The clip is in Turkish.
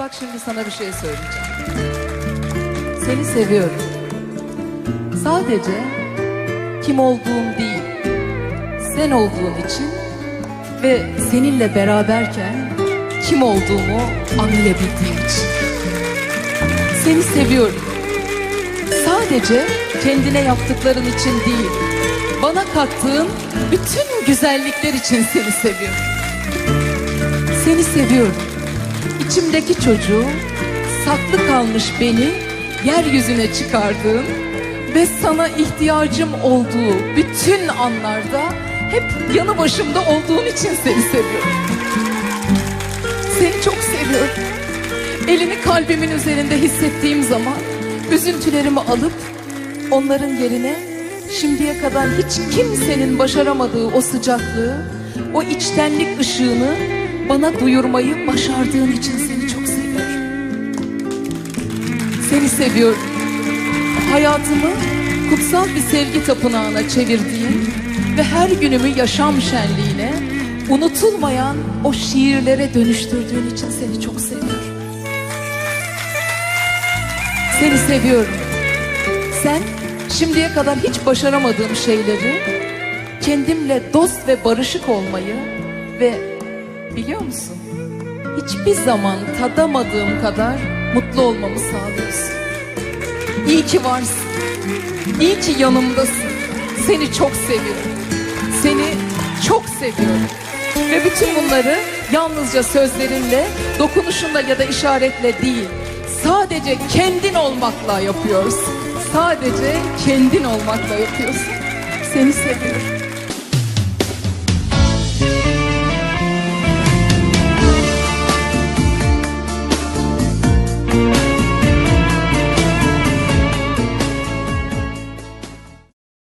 Bak şimdi sana bir şey söyleyeceğim. Seni seviyorum. Sadece kim olduğum değil, sen olduğun için ve seninle beraberken kim olduğumu anlayabildiğim için. Seni seviyorum. Sadece kendine yaptıkların için değil, bana kattığın bütün güzellikler için seni seviyorum. Seni seviyorum. İçimdeki çocuğu, saklı kalmış beni yeryüzüne çıkardığın ve sana ihtiyacım olduğu bütün anlarda hep yanı başımda olduğun için seni seviyorum. Seni çok seviyorum. Elini kalbimin üzerinde hissettiğim zaman üzüntülerimi alıp onların yerine şimdiye kadar hiç kimsenin başaramadığı o sıcaklığı, o içtenlik ışığını bana duyurmayı başardığın için seni çok seviyorum. Seni seviyorum. Hayatımı kutsal bir sevgi tapınağına çevirdiğin ve her günümü yaşam şenliğine, unutulmayan o şiirlere dönüştürdüğün için seni çok seviyorum. Seni seviyorum. Sen şimdiye kadar hiç başaramadığım şeyleri kendimle dost ve barışık olmayı ve biliyor musun? Hiçbir zaman tadamadığım kadar mutlu olmamı sağlıyorsun. İyi ki varsın. İyi ki yanımdasın. Seni çok seviyorum. Seni çok seviyorum. Ve bütün bunları yalnızca sözlerinle, dokunuşunla ya da işaretle değil, sadece kendin olmakla yapıyorsun. Sadece kendin olmakla yapıyorsun. Seni seviyorum.